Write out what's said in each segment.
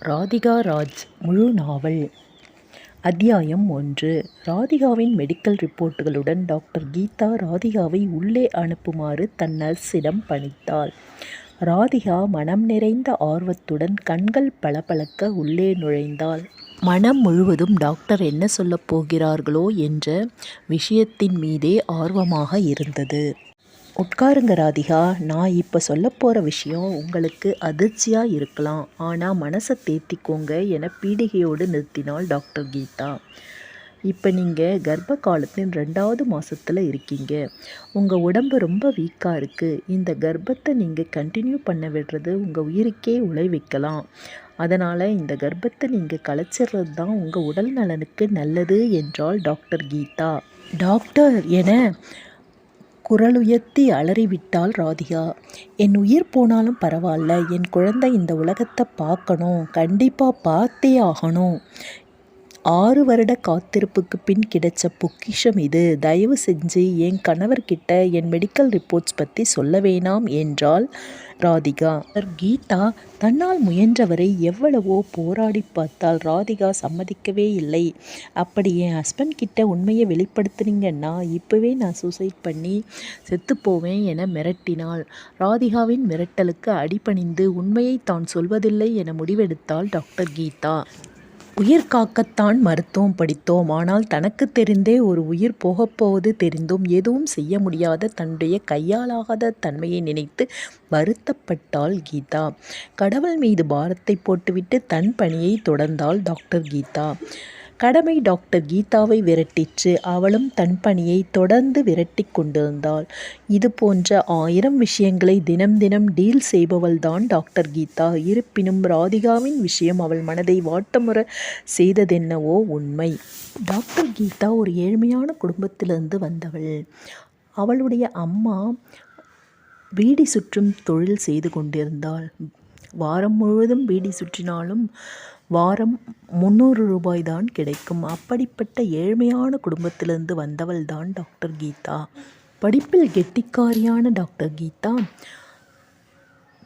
ராதிகா ராஜ் முழு நாவல் அத்தியாயம் ஒன்று ராதிகாவின் மெடிக்கல் ரிப்போர்ட்டுகளுடன் டாக்டர் கீதா ராதிகாவை உள்ளே அனுப்புமாறு தன் நர்ஸிடம் பணித்தாள். ராதிகா மனம் நிறைந்த ஆர்வத்துடன் கண்கள் பளபளக்க உள்ளே நுழைந்தாள். மனம் முழுவதும் டாக்டர் என்ன சொல்லப் போகிறார்களோ என்ற விஷயத்தின் மீதே ஆர்வமாக இருந்தது. உட்காருங்க ராதிகா நான் இப்போ சொல்லப் போகிற விஷயம் உங்களுக்கு அதிர்ச்சியாக இருக்கலாம். ஆனால் மனசை தேத்திக்கோங்க என பீடிகையோடு நிறுத்தினாள் டாக்டர் கீதா. இப்போ நீங்கள் கர்ப்ப காலத்தின் ரெண்டாவது மாதத்தில் இருக்கீங்க. உங்கள் உடம்பு ரொம்ப வீக்காக இருக்குது இந்த கர்ப்பத்தை நீங்கள் கண்டினியூ பண்ண விடுறது உங்கள் உயிருக்கே உழை வைக்கலாம். அதனால் இந்த கர்ப்பத்தை நீங்கள் கலைச்சிடுறது தான் உங்கள் உடல் நலனுக்கு நல்லது என்றால் டாக்டர் கீதா. டாக்டர் என குரலுயர்த்தி அலறிவிட்டாள் ராதிகா. என் உயிர் போனாலும் பரவாயில்ல என் குழந்தை இந்த உலகத்தை பார்க்கணும் கண்டிப்பாக பார்த்தே ஆகணும். ஆறு வருட காத்திருப்புக்கு பின் கிடைச்ச பொக்கிஷம் இது. தயவு செஞ்சு என் கணவர்கிட்ட என் மெடிக்கல் ரிப்போர்ட்ஸ் பற்றி சொல்ல வேணாம் என்றாள் ராதிகா. கீதா தன்னால் முயன்றவரை எவ்வளவோ போராடிப் பார்த்தால் ராதிகா சம்மதிக்கவே இல்லை. அப்படி என் ஹஸ்பண்ட் கிட்ட உண்மையை வெளிப்படுத்துனீங்கன்னா இப்போவே நான் சூசைட் பண்ணி செத்துப்போவேன் என மிரட்டினாள். ராதிகாவின் மிரட்டலுக்கு அடிபணிந்து உண்மையைத் தான் சொல்வதில்லை என முடிவெடுத்தாள் டாக்டர் கீதா. உயிர் காக்கத்தான் மருத்துவம் படித்தோம். ஆனால் தனக்கு தெரிந்தே ஒரு உயிர் போகப்போவது தெரிந்தும் எதுவும் செய்ய முடியாத தன்னுடைய கையாலாகாத தன்மையை நினைத்து வருத்தப்பட்டாள் கீதா. கடவுள் மீது பாரத்தைப் போட்டுவிட்டு தன் பணியைத் தொடர்ந்தாள் டாக்டர் கீதா. கடமை டாக்டர் கீதாவை விரட்டிற்று. அவளும் தன் பணியைத் தொடர்ந்து விரட்டிக் கொண்டிருந்தாள். இது போன்ற ஆயிரம் விஷயங்களை தினம் தினம் டீல் செய்பவள்தான் டாக்டர் கீதா. இருப்பினும் ராதிகாவின் விஷயம் அவள் மனதை வாட்டமுற செய்ததென்னவோ உண்மை. டாக்டர் கீதா ஒரு ஏழ்மையான குடும்பத்திலிருந்து வந்தவள். அவளுடைய அம்மா வீடி சுற்றும் தொழில் செய்து கொண்டிருந்தாள். வாரம் முழுவதும் வீடி சுற்றினாலும் வாரம் முந்நூறு ரூபாய் தான் கிடைக்கும். அப்படிப்பட்ட ஏழ்மையான குடும்பத்திலிருந்து வந்தவள் தான் டாக்டர் கீதா. படிப்பில் கெட்டிக்காரியான டாக்டர் கீதா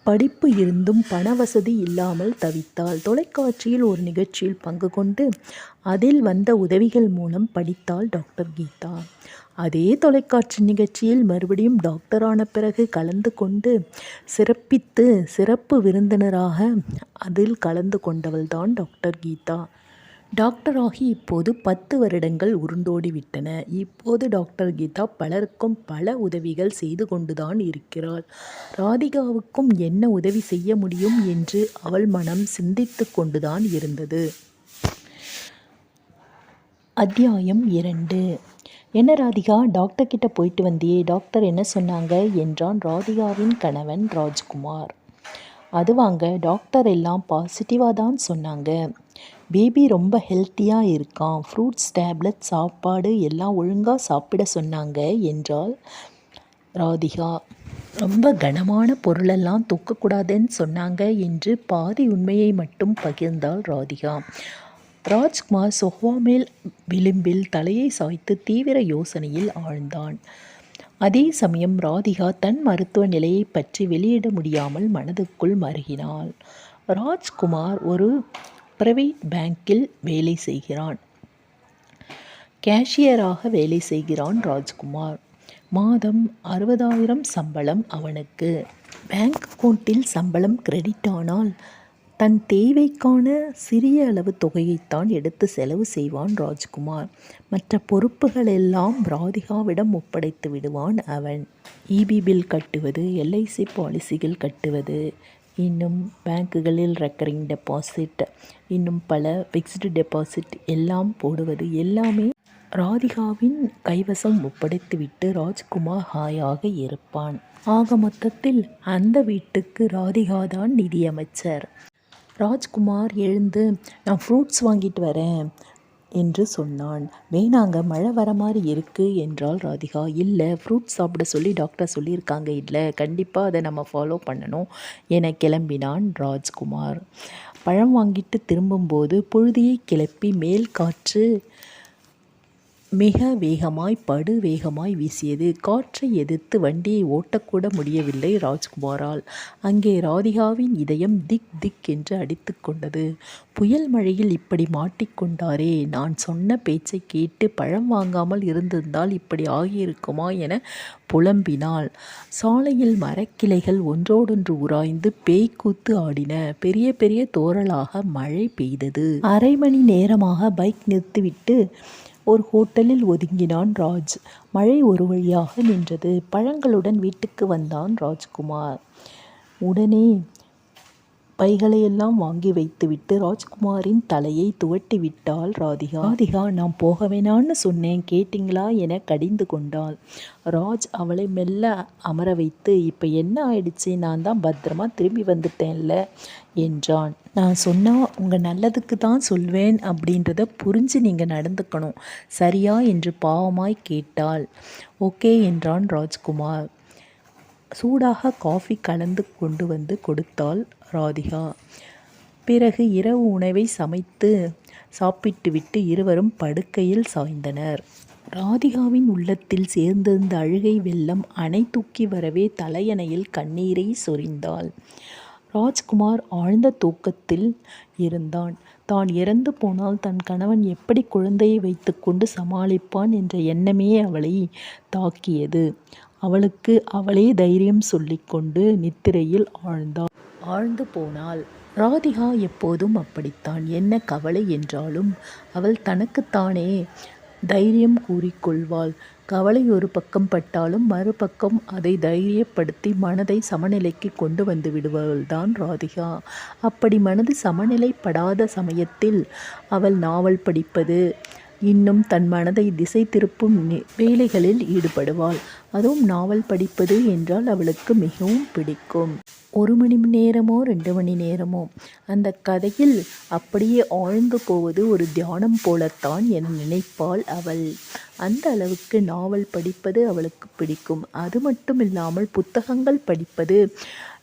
படிப்பு இருந்தும் பண வசதி இல்லாமல் தவித்தாள். தொலைக்காட்சியில் ஒரு நிகழ்ச்சியில் பங்கு கொண்டு அதில் வந்த உதவிகள் மூலம் படித்தாள் டாக்டர் கீதா. அதே தொலைக்காட்சி நிகழ்ச்சியில் மறுபடியும் டாக்டரான பிறகு கலந்து கொண்டு சிறப்பித்து சிறப்பு விருந்தினராக அதில் கலந்து கொண்டவள்தான் டாக்டர் கீதா. டாக்டராகி இப்போது பத்து வருடங்கள் உருண்டோடிவிட்டன. இப்போது டாக்டர் கீதா பலருக்கும் பல உதவிகள் செய்து கொண்டுதான் இருக்கிறாள். ராதிகாவுக்கும் என்ன உதவி செய்ய முடியும் என்று அவள் மனம் சிந்தித்து கொண்டுதான் இருந்தது. அத்தியாயம் இரண்டு என்ன ராதிகா டாக்டர் கிட்ட போயிட்டு வந்தியே டாக்டர் என்ன சொன்னாங்க என்றான் ராதிகாவின் கணவன் ராஜ்குமார். அதுவாங்க டாக்டர் எல்லாம் பாசிட்டிவாக தான் சொன்னாங்க. பேபி ரொம்ப ஹெல்த்தியாக இருக்கான். ஃப்ரூட்ஸ் டேப்லெட் சாப்பாடு எல்லாம் ஒழுங்காக சாப்பிட சொன்னாங்க என்றால் ராதிகா. ரொம்ப கனமான பொருளெல்லாம் தூக்கக்கூடாதுன்னு சொன்னாங்க என்று பாதி உண்மையை மட்டும் பகிர்ந்தாள் ராதிகா. ராஜ்குமார் சொஹ்வாமேல் விளிம்பில் தலையை சாய்த்து தீவிர யோசனையில் ஆழ்ந்தான். அதே சமயம் ராதிகா தன் மருத்துவ நிலையைப் பற்றி வெளியிட முடியாமல் மனதுக்குள் மருகினாள். ராஜ்குமார் ஒரு பிரைவேட் பேங்கில் வேலை செய்கிறான். கேஷியராக வேலை செய்கிறான் ராஜ்குமார். மாதம் அறுபதாயிரம் சம்பளம் அவனுக்கு. பேங்க் அக்கௌண்ட்டில் சம்பளம் கிரெடிட் ஆனால் தன் தேவைக்கான சிறிய அளவு தொகையைத்தான் எடுத்து செலவு செய்வான் ராஜ்குமார். மற்ற பொறுப்புகள் எல்லாம் ராதிகாவிடம் ஒப்படைத்து விடுவான் அவன். ஈபி பில் கட்டுவது எல்ஐசி பாலிசிகள் கட்டுவது இன்னும் பேங்குகளில் ரெக்கரிங் டெபாசிட் இன்னும் பல ஃபிக்ஸ்டு டெபாசிட் எல்லாம் போடுவது எல்லாமே ராதிகாவின் கைவசம் ஒப்படைத்துவிட்டு ராஜ்குமார் ஹாயாக இருப்பான். ஆக மொத்தத்தில் அந்த வீட்டுக்கு ராதிகாதான் நிதியமைச்சர். ராஜ்குமார் எழுந்து நான் ஃப்ரூட்ஸ் வாங்கிட்டு வரேன் என்று சொன்னான். வேணாங்க மழை வர மாதிரி இருக்குது என்றால் ராதிகா. இல்லை ஃப்ரூட்ஸ் சாப்பிட சொல்லி டாக்டர் சொல்லியிருக்காங்க இல்லை கண்டிப்பாக அதை நம்ம ஃபாலோ பண்ணணும் என கிளம்பினான் ராஜ்குமார். பழம் வாங்கிட்டு திரும்பும்போது பொழுதியை கிளப்பி மேல் காற்று மிக வேகமாய் படு வேகமாய் வீசியது. காற்றை எதிர்த்து வண்டியை ஓட்டக்கூட முடியவில்லை ராஜ்குமாரால். அங்கே ராதிகாவின் இதயம் திக் திக் என்று அடித்து கொண்டது. புயல் மழையில் இப்படி மாட்டிக்கொண்டாரே நான் சொன்ன பேச்சை கேட்டு பழம் வாங்காமல் இருந்திருந்தால் இப்படி ஆகியிருக்குமா என புலம்பினாள். சாலையில் மரக்கிளைகள் ஒன்றோடொன்று உராய்ந்து பேய்க்கூத்து ஆடின. பெரிய பெரிய தோரலாக மழை பெய்தது. அரை மணி நேரமாக பைக் நிறுத்திவிட்டு ஒரு ஹோட்டலில் ஒதுங்கினான் ராஜ். மழை ஒரு வழியாக நின்றது. பழங்களுடன் வீட்டுக்கு வந்தான் ராஜ்குமார். உடனே பைகளையெல்லாம் வாங்கி வைத்துவிட்டு ராஜ்குமாரின் தலையை துவட்டி விட்டாள் ராதிகா. ராதிகா நான் போக வேணான்னு சொன்னேன் கேட்டிங்களா என கடிந்து கொண்டாள். ராஜ் அவளை மெல்ல அமர வைத்து இப்போ என்ன ஆயிடுச்சு நான் தான் பத்திரமா திரும்பி வந்துட்டேன்ல என்றான். நான் சொன்னால் உங்கள் நல்லதுக்கு தான் சொல்வேன் அப்படின்றத புரிஞ்சு நீங்கள் நடந்துக்கணும். சரியா என்று பாவமாய் கேட்டாள். ஓகே என்றான் ராஜ்குமார். சூடாக காஃபி கலந்து கொண்டு வந்து கொடுத்தாள் ராதிகா. பிறகு இரவு உணவை சமைத்து சாப்பிட்டுவிட்டு இருவரும் படுக்கையில் சாய்ந்தனர். ராதிகாவின் உள்ளத்தில் சேர்ந்திருந்த அழுகை வெள்ளம் அணை தூக்கி வரவே தலையணையில் கண்ணீரை சொரிந்தாள். ராஜ்குமார் ஆழ்ந்த தூக்கத்தில் இருந்தான். தான் இறந்து போனால் தன் கணவன் எப்படி குழந்தையை வைத்துக்கொண்டு சமாளிப்பான் என்ற எண்ணமே அவளை தாக்கியது. அவளுக்கு அவளே தைரியம் சொல்லிக்கொண்டு நித்திரையில் ஆழ்ந்தாள். ஆழ்ந்து போனாள். ராதிகா எப்போதும் அப்படித்தான். என்ன கவலை என்றாலும் அவள் தனக்குத்தானே தைரியம் கூறிக்கொள்வாள் கவலை ஒரு பக்கம் பட்டாலும் மறுபக்கம் அதை தைரியப்படுத்தி மனதை சமநிலைக்கு கொண்டு வந்து வந்துவிடுபவள்தான் ராதிகா. அப்படி மனது சமநிலைப்படாத சமயத்தில் அவள் நாவல் படிப்பது இன்னும் தன் மனதை திசை திருப்பும் வேலைகளில் ஈடுபடுவாள். அதுவும் நாவல் படிப்பது என்றால் அவளுக்கு மிகவும் பிடிக்கும். ஒரு மணி நேரமோ ரெண்டு மணி நேரமோ அந்த கதையில் அப்படியே ஆழ்ந்து போவது ஒரு தியானம் போலத்தான் என நினைப்பாள் அவள். அந்த அளவுக்கு நாவல் படிப்பது அவளுக்கு பிடிக்கும். அது மட்டும் இல்லாமல் புத்தகங்கள் படிப்பது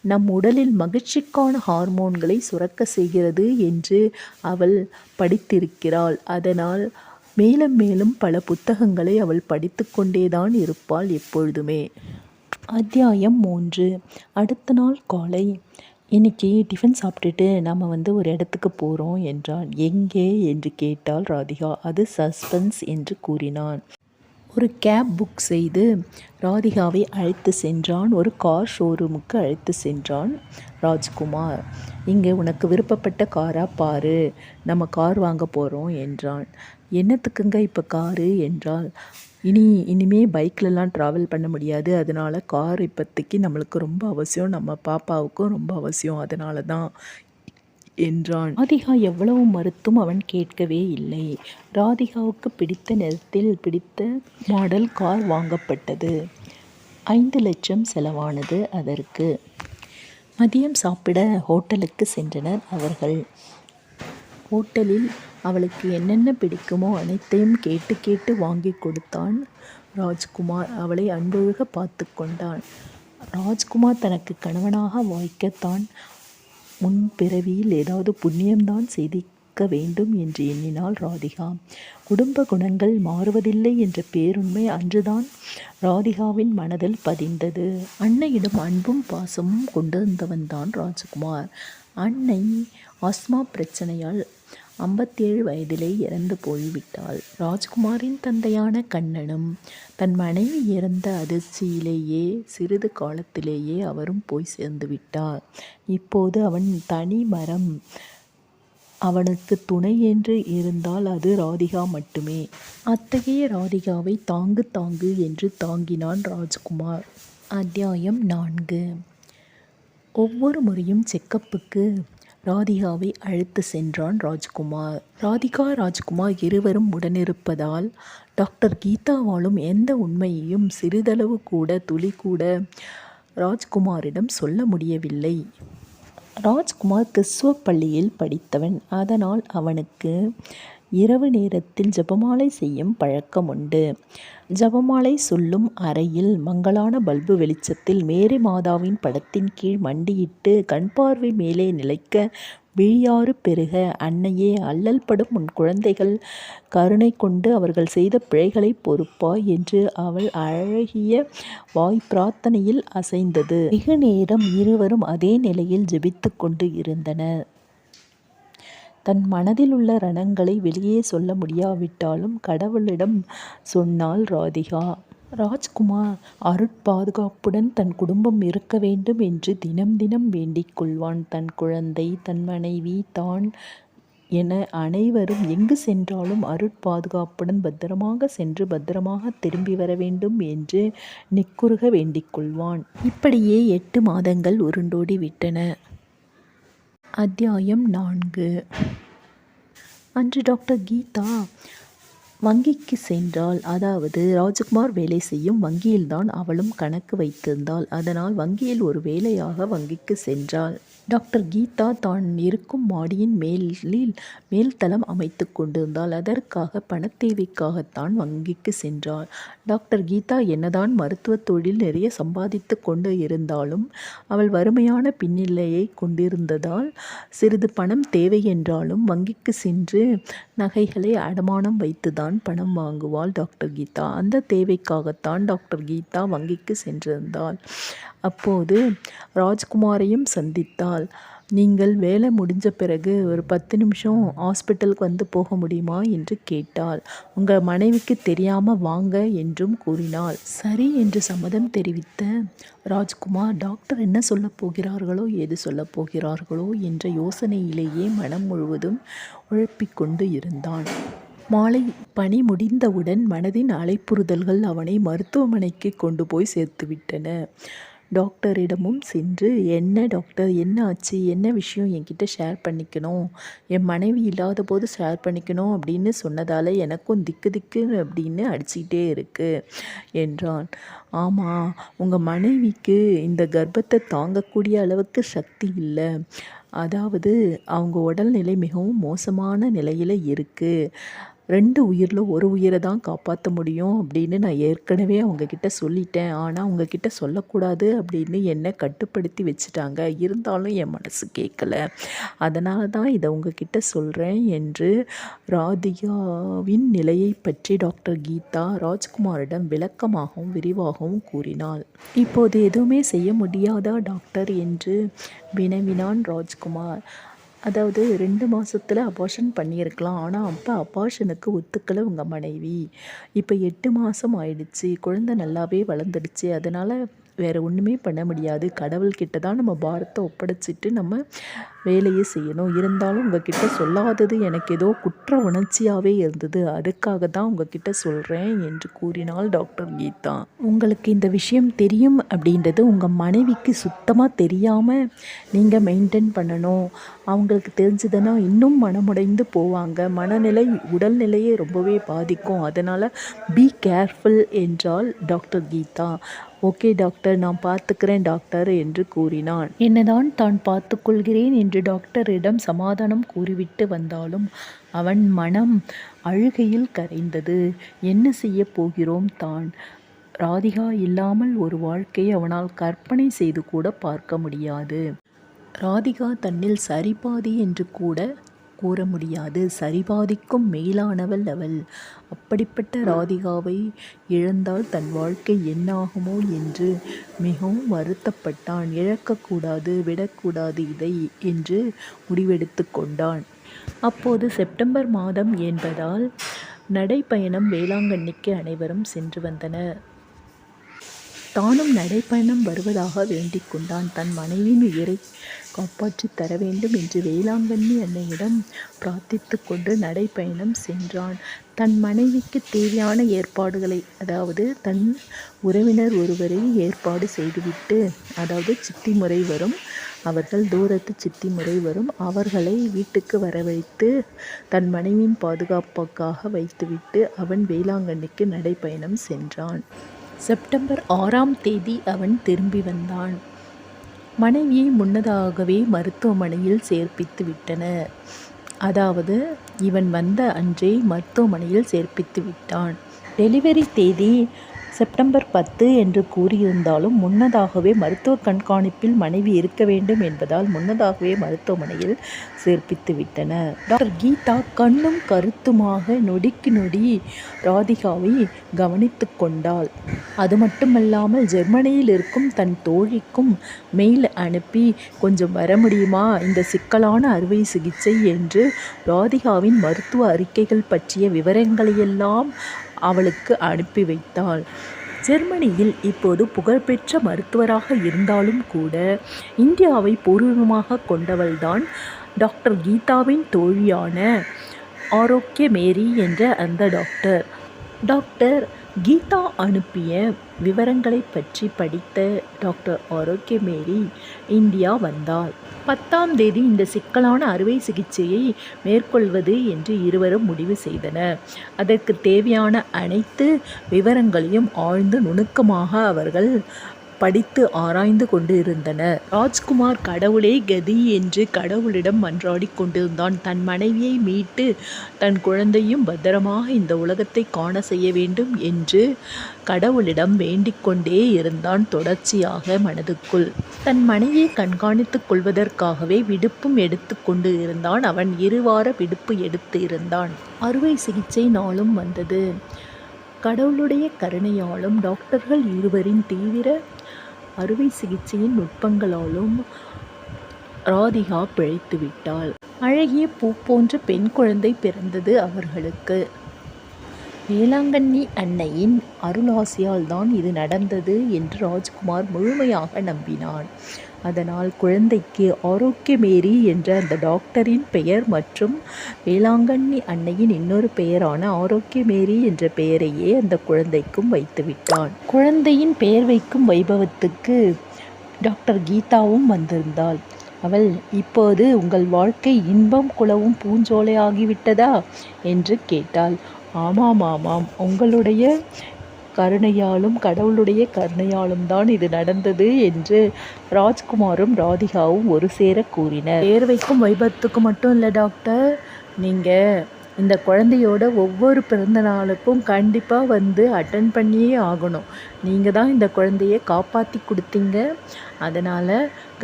நம் உடலில் மகிழ்ச்சிக்கான ஹார்மோன்களை சுரக்க செய்கிறது என்று அவள் படித்திருக்கிறாள். அதனால் மேலும் மேலும் பல புத்தகங்களை அவள் படித்து கொண்டேதான் இருப்பாள் எப்பொழுதுமே. அத்தியாயம் மூன்று அடுத்த நாள் காலை இன்னைக்கு டிஃபன் சாப்பிட்டுட்டு நம்ம வந்து ஒரு இடத்துக்கு போகிறோம் என்றான். எங்கே? என்று கேட்டாள் ராதிகா. அது சஸ்பென்ஸ் என்று கூறினான். ஒரு கேப் புக் செய்து ராதிகாவை அழைத்து சென்றான். ஒரு கார் ஷோரூமுக்கு அழைத்து சென்றான் ராஜ்குமார். இங்கே உனக்கு விருப்பப்பட்ட காராக பாரு. நம்ம கார் வாங்கப் போகிறோம் என்றான். என்னத்துக்குங்க இப்போ காரு? என்றால் இனி இனிமே பைக்லலாம் ட்ராவல் பண்ண முடியாது. அதனால் கார் இப்போதைக்கு நம்மளுக்கு ரொம்ப அவசியம். நம்ம பாப்பாவுக்கும் ரொம்ப அவசியம். அதனாலதான் என்றான். ராதிகா எவ்வளவு மறுத்தும் அவன் கேட்கவே இல்லை. ராதிகாவுக்கு பிடித்த நேரத்தில் பிடித்த மாடல் கார் வாங்கப்பட்டது. ஐந்து லட்சம் செலவானது அதற்கு. மதியம் சாப்பிட ஹோட்டலுக்கு சென்றனர் அவர்கள். ஹோட்டலில் அவளுக்கு என்னென்ன பிடிக்குமோ அனைத்தையும் கேட்டுக் கேட்டு வாங்கிக் கொடுத்தான் ராஜ்குமார். அவளை அன்பொழுகப் பார்த்து கொண்டான். ராஜ்குமார் தனக்கு கணவனாக வாய்க்கத்தான் முன் பிறவியில் ஏதாவது புண்ணியம்தான் செய்திக்க வேண்டும் என்று எண்ணினாள் ராதிகா. குடும்ப குணங்கள் மாறுவதில்லை என்ற பேருண்மை அன்றுதான் ராதிகாவின் மனதில் பதிந்தது. அன்னையிடம் அன்பும் பாசமும் கொண்டிருந்தவன்தான் ராஜ்குமார். அன்னை ஆஸ்மா பிரச்சனையால் ஐம்பத்தேழு வயதிலே இறந்து போய்விட்டாள். ராஜ்குமாரின் தந்தையான கண்ணனும் தன் மனைவி இறந்த அதிர்ச்சியிலேயே சிறிது காலத்திலேயே அவரும் போய்ச் சேர்ந்துவிட்டார். இப்போது அவன் தனி மரம். அவனுக்கு துணை என்று இருந்தால் அது ராதிகா மட்டுமே. அத்தகைய ராதிகாவை தாங்கு தாங்கு என்று தாங்கினான் ராஜ்குமார். அத்தியாயம் நான்கு ஒவ்வொரு முறையும் செக்கப்புக்கு ராதிகாவை அழைத்து சென்றான் ராஜ்குமார். ராதிகா ராஜ்குமார் இருவரும் உடனிருப்பதால் டாக்டர் கீதாவாலும் எந்த உண்மையையும் சிறிதளவு கூட துளிகூட ராஜ்குமாரிடம் சொல்ல முடியவில்லை. ராஜ்குமார் கிறிஸ்துவ பள்ளியில் படித்தவன். அதனால் அவனுக்கு இரவு நேரத்தில் ஜெபமாலை செய்யும் பழக்கம் உண்டு ஜெபமாலை சொல்லும் அறையில் மங்களான பல்பு வெளிச்சத்தில் மேரி மாதாவின் படத்தின் கீழ் மண்டியிட்டு கண்பார்வை மேலே நிலைக்க விழியாறு பெருக அன்னையே அல்லல் படும் உன் குழந்தைகள் கருணை கொண்டு அவர்கள் செய்த பிழைகளைப் பொறுப்பாய் என்று அவள் அழகிய வாய் பிரார்த்தனையில் அசைந்தது. வெகு நேரம் இருவரும் அதே நிலையில் ஜெபித்து கொண்டு இருந்தனர். தன் மனதிலுள்ள ரணங்களை வெளியே சொல்ல முடியாவிட்டாலும் கடவுளிடம் சொன்னாள் ராதிகா. ராஜ்குமார் அருட்பாதுகாப்புடன் தன் குடும்பம் இருக்க வேண்டும் என்று தினம் தினம் வேண்டிக் கொள்வான். தன் குழந்தை தன் மனைவி தான் என அனைவரும் எங்கு சென்றாலும் அருட்பாதுகாப்புடன் பத்திரமாக சென்று பத்திரமாக திரும்பி வர வேண்டும் என்று நிக்குறுக வேண்டிக் கொள்வான். இப்படியே எட்டு மாதங்கள் உருண்டோடி விட்டன. அத்தியாயம் நான்கு. அன்று டாக்டர் கீதா வங்கிக்கு சென்றாள். அதாவது ராஜ்குமார் வேலை செய்யும் வங்கியில்தான் அவளும் கணக்கு வைத்திருந்தாள். அதனால் வங்கியில் ஒரு வேலையாக வங்கிக்கு சென்றாள். டாக்டர் கீதா தான் இருக்கும் மாடியின் மேலில் மேல்தளம் அமைத்துக் கொண்டிருந்தாள். அதற்காக பணத் தேவைக்காகத்தான் சென்றார் சென்றாள். டாக்டர் கீதா என்னதான் மருத்துவத் தொழில் நிறைய சம்பாதித்துக் கொண்டு இருந்தாலும் அவள் வறுமையான பின்னிலையை கொண்டிருந்ததால் சிறிது பணம் தேவை என்றாலும் வங்கிக்கு சென்று நகைகளை அடமானம் வைத்துதான் பணம் வாங்குவாள் டாக்டர் கீதா. அந்த தேவைக்காகத்தான் டாக்டர் கீதா வங்கிக்கு சென்றிருந்தாள். அப்போது ராஜ்குமாரையும் சந்தித்தாள். நீங்கள் வேலை முடிஞ்ச பிறகு ஒரு பத்து நிமிஷம் ஹாஸ்பிட்டலுக்கு வந்து போக முடியுமா? என்று கேட்டாள். உங்கள் மனைவிக்கு தெரியாமல் வாங்க என்றும் கூறினாள். சரி என்று சம்மதம் தெரிவித்த ராஜ்குமார் டாக்டர் என்ன சொல்லப் போகிறார்களோ ஏது சொல்லப் போகிறார்களோ என்ற யோசனையிலேயே மனம் முழுவதும் உழப்பிக்கொண்டு இருந்தான். மாலை பணி முடிந்தவுடன் மனதின் அலைப்புறுதல்கள் அவனை மருத்துவமனைக்கு கொண்டு போய் சேர்த்துவிட்டன. டாக்டரிடமும் சென்று என்ன டாக்டர் என்ன ஆச்சு? என்ன விஷயம் என்கிட்ட ஷேர் பண்ணிக்கணும். என் மனைவி இல்லாத போது ஷேர் பண்ணிக்கணும் அப்படின்னு சொன்னதால் எனக்கும் திக்கு திக்கு அப்படின்னு அடிச்சுக்கிட்டே இருக்குது என்றான். ஆமாம் உங்கள் மனைவிக்கு இந்த கர்ப்பத்தை தாங்கக்கூடிய அளவுக்கு சக்தி இல்லை அதாவது அவங்க உடல்நிலை மிகவும் மோசமான நிலையில் இருக்குது ரெண்டு உயிரில் ஒரு உயிரை தான் காப்பாற்ற முடியும் அப்படின்னு நான் ஏற்கனவே அவங்கக்கிட்ட சொல்லிட்டேன். ஆனால் அவங்கக்கிட்ட சொல்லக்கூடாது அப்படின்னு என்னை கட்டுப்படுத்தி வச்சுட்டாங்க. இருந்தாலும் என் மனசு கேட்கல. அதனால தான் இதை உங்ககிட்ட சொல்கிறேன் என்று ராதிகாவின் நிலையைப் பற்றி டாக்டர் கீதா ராஜ்குமாரிடம் விளக்கமாகவும் விரிவாகவும் கூறினாள். இப்போது எதுவுமே செய்ய முடியாதா டாக்டர்? என்று வினவினான் ராஜ்குமார். அதாவது ரெண்டு மாதத்தில் அபார்ஷன் பண்ணியிருக்கலாம். ஆனால் அப்போ அபார்ஷனுக்கு ஒத்துக்கலை உங்கள் மனைவி. இப்போ எட்டு மாதம் ஆயிடுச்சு. குழந்தை நல்லாவே வளர்ந்துடுச்சு. அதனால் வேறு ஒன்றுமே பண்ண முடியாது. கடவுள்கிட்ட தான் நம்ம பாரத்தை ஒப்படைச்சிட்டு நம்ம வேலையை செய்யணும். இருந்தாலும் உங்ககிட்ட சொல்லாதது எனக்கு ஏதோ குற்ற உணர்ச்சியாகவே இருந்தது. அதுக்காக தான் உங்ககிட்ட சொல்கிறேன் என்று கூறினாள் டாக்டர் கீதா. உங்களுக்கு இந்த விஷயம் தெரியும் அப்படின்றது உங்கள் மனைவிக்கு சுத்தமாக தெரியாமல் நீங்கள் மெயின்டெயின் பண்ணணும். அவங்களுக்கு தெரிஞ்சதுன்னா இன்னும் மனமுடைந்து போவாங்க. மனநிலை உடல்நிலையை ரொம்பவே பாதிக்கும். அதனால் பி கேர்ஃபுல் என்றால் டாக்டர் கீதா. ஓகே டாக்டர் நான் பார்த்துக்கிறேன் டாக்டர் என்று கூறினான். என்னதான் தான் பார்த்துக்கொள்கிறேன் என்று டாக்டரிடம் சமாதானம் கூறிவிட்டு வந்தாலும் அவன் மனம் அழுகையில் கரைந்தது. என்ன செய்ய போகிறோம் தான்? ராதிகா இல்லாமல் ஒரு வாழ்க்கையை அவனால் கற்பனை செய்து கூட பார்க்க முடியாது. ராதிகா தன்னில் சரிபாதி என்று கூட கூற முடியாது. சரிபாதிக்கும் மேலானவள் அவள். அப்படிப்பட்ட ராதிகாவை இழந்தால் தன் வாழ்க்கை என்னாகுமோ என்று மிகவும் வருத்தப்பட்டான். இழக்கக்கூடாது விடக்கூடாது இதை என்று முடிவெடுத்து கொண்டான். அப்போது செப்டம்பர் மாதம் என்பதால் நடைப்பயணம் வேளாங்கண்ணிக்கு அனைவரும் சென்று வந்தனர். தானும் நடைப்பயணம் வருவதாக வேண்டிக் கொண்டான். தன் மனைவியின் உயிரை காப்பாற்றித் தர வேண்டும் என்று வேளாங்கண்ணி அன்னையிடம் பிரார்த்தித்து கொண்டு நடைப்பயணம் சென்றான். தன் மனைவிக்குத் தேவையான ஏற்பாடுகளை அதாவது தன் உறவினர் ஒருவரை ஏற்பாடு செய்துவிட்டு அதாவது சித்தி முறை வரும். அவர்கள் தூரத்து சித்தி முறை வரும். அவர்களை வீட்டுக்கு வரவழைத்து தன் மனைவியின் பாதுகாப்புக்காக வைத்துவிட்டு அவன் வேளாங்கண்ணிக்கு நடைப்பயணம் சென்றான். செப்டம்பர் ஆறாம் தேதி அவன் திரும்பி வந்தான். மனைவியை முன்னதாகவே மருத்துவமனையில் சேர்ப்பித்து விட்டனர். அதாவது இவன் வந்த அன்றே மருத்துவமனையில் சேர்ப்பித்து விட்டான். டெலிவரி தேதி செப்டம்பர் பத்து என்று கூறியிருந்தாலும் முன்னதாகவே மருத்துவ கண்காணிப்பில் மனைவி இருக்க வேண்டும் என்பதால் முன்னதாகவே மருத்துவமனையில் சேர்ப்பித்து விட்டனர். டாக்டர் கீதா கண்ணும் கருத்துமாக நொடிக்கு நொடி ராதிகாவை கவனித்து கொண்டாள். அது மட்டுமல்லாமல் ஜெர்மனியில் இருக்கும் தன் தோழிக்கும் மெயில் அனுப்பி கொஞ்சம் வர முடியுமா? இந்த சிக்கலான அறுவை சிகிச்சை என்று ராதிகாவின் மருத்துவ அறிக்கைகள் பற்றிய விவரங்களையெல்லாம் அவளுக்கு அனுப்பி வைத்தாள். ஜெர்மனியில் இப்போது புகழ்பெற்ற மருத்துவராக இருந்தாலும் கூட இந்தியாவை பூர்வீகமாக கொண்டவள்தான் டாக்டர் கீதாவின் தோழியான ஆரோக்கிய மேரி என்ற அந்த டாக்டர். டாக்டர் கீதா அனுப்பிய விவரங்களை பற்றி படித்த டாக்டர் ஆரோக்கிய மேரி இந்தியா வந்தார் பத்தாம் தேதி இந்த சிக்கலான அறுவை சிகிச்சையை மேற்கொள்வது என்று இருவரும் முடிவு செய்தனர். அதற்கு தேவையான அனைத்து விவரங்களையும் ஆழ்ந்து நுணுக்கமாக அவர்கள் படித்து ஆராய்ந்து கொண்டு இருந்தனர் ராஜ்குமார் கடவுளே கதி என்று கடவுளிடம் மன்றாடி கொண்டிருந்தான். தன் மனைவியை மீட்டு தன் குழந்தையும் பத்திரமாக இந்த உலகத்தை காண செய்ய வேண்டும் என்று கடவுளிடம் வேண்டிக் கொண்டே இருந்தான் தொடர்ச்சியாக மனதுக்குள். தன் மனைவியை கண்காணித்துக் கொள்வதற்காகவே விடுப்பும் எடுத்து கொண்டு இருந்தான். அவன் இருவார விடுப்பு எடுத்து இருந்தான். அறுவை சிகிச்சை நாளும் வந்தது. கடவுளுடைய கருணையாலும் டாக்டர்கள் இருவரின் தீவிர அறுவை சிகிச்சையின் நுட்பங்களாலும் ராதிகா பிழைத்து விட்டாள் அழகிய பூ போன்ற பெண் குழந்தை பிறந்தது அவர்களுக்கு. வேளாங்கண்ணி அன்னையின் அருளாசியால் தான் இது நடந்தது என்று ராஜ்குமார் முழுமையாக நம்பினான். அதனால் குழந்தைக்கு ஆரோக்கியமேரி என்ற அந்த டாக்டரின் பெயர் மற்றும் வேளாங்கண்ணி அன்னையின் இன்னொரு பெயரான ஆரோக்கியமேரி என்ற பெயரையே அந்த குழந்தைக்கும் வைத்துவிட்டான். குழந்தையின் பெயர் வைக்கும் வைபவத்துக்கு டாக்டர் கீதாவும் வந்திருந்தாள். அவள் இப்போது உங்கள் வாழ்க்கை இன்பம் குளவும் பூஞ்சோலையாகிவிட்டதா? என்று கேட்டாள். ஆமாம் ஆமாம் உங்களுடைய கருணையாலும் கடவுளுடைய கருணையாலும் தான் இது நடந்தது என்று ராஜ்குமாரும் ராதிகாவும் ஒரு சேர கூறினர். தேர்வைக்கும் வைபத்துக்கும் மட்டும் இல்லை டாக்டர். நீங்கள் இந்த குழந்தையோட ஒவ்வொரு பிறந்த நாளுக்கும் கண்டிப்பாக வந்து அட்டன் பண்ணியே ஆகணும். நீங்கள் தான் இந்த குழந்தைய காப்பாற்றி கொடுத்தீங்க. அதனால்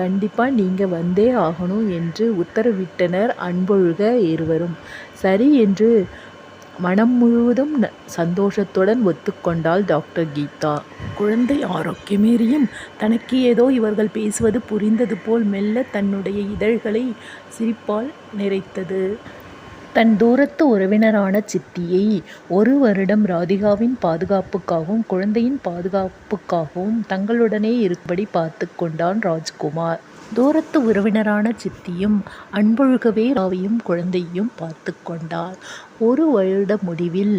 கண்டிப்பாக நீங்கள் வந்தே ஆகணும் என்று உத்தரவிட்டனர் அன்பொழுக இருவரும். சரி என்று மனம் முழுவதும் சந்தோஷத்துடன் ஒத்துக்கொண்டாள் டாக்டர் கீதா. குழந்தை ஆரோக்கியமேறியும் தனக்கு ஏதோ இவர்கள் பேசுவது புரிந்தது போல் மெல்ல தன்னுடைய இதழ்களை சிரிப்பால் நிறைத்தது. தன் தூரத்து உறவினரான சித்தியை ஒரு வருடம் ராதிகாவின் பாதுகாப்புக்காகவும் குழந்தையின் பாதுகாப்புக்காகவும் தங்களுடனே இருக்கும்படி பார்த்து கொண்டான் ராஜ்குமார். தூரத்து உறவினரான சித்தியும் அன்பொழுகவே ராவையும் குழந்தையும் பார்த்து கொண்டார் ஒரு வருட முடிவில்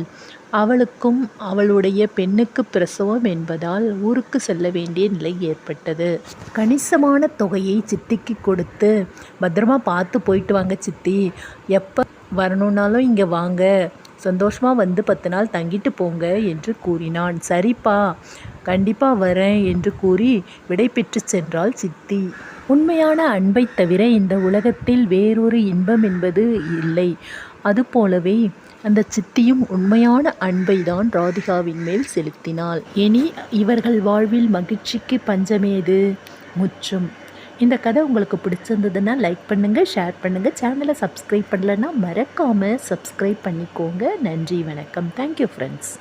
அவளுக்கும் அவளுடைய பெண்ணுக்கு பிரசவம் என்பதால் ஊருக்கு செல்ல வேண்டிய நிலை ஏற்பட்டது. கணிசமான தொகையை சித்திக்கு கொடுத்து பத்திரமா பார்த்து போயிட்டு வாங்க சித்தி. எப்போ வரணுன்னாலும் இங்கே வாங்க. சந்தோஷமாக வந்து பத்து நாள் தங்கிட்டு போங்க என்று கூறினான். சரிப்பா கண்டிப்பாக வரேன் என்று கூறி விடை பெற்று சென்றாள் சித்தி. உண்மையான அன்பை தவிர இந்த உலகத்தில் வேறொரு இன்பம் என்பது இல்லை. அதுபோலவே அந்த சித்தியும் உண்மையான அன்பை தான் ராதிகாவின் மேல் செலுத்தினாள். இனி இவர்கள் வாழ்வில் மகிழ்ச்சிக்கு பஞ்சமேது முற்றும். இந்த கதை உங்களுக்கு பிடிச்சிருந்ததுன்னா லைக் பண்ணுங்கள் ஷேர் பண்ணுங்கள் சேனலை சப்ஸ்கிரைப் பண்ணலன்னா மறக்காமல் சப்ஸ்கிரைப் பண்ணிக்கோங்க. நன்றி வணக்கம். Thank you friends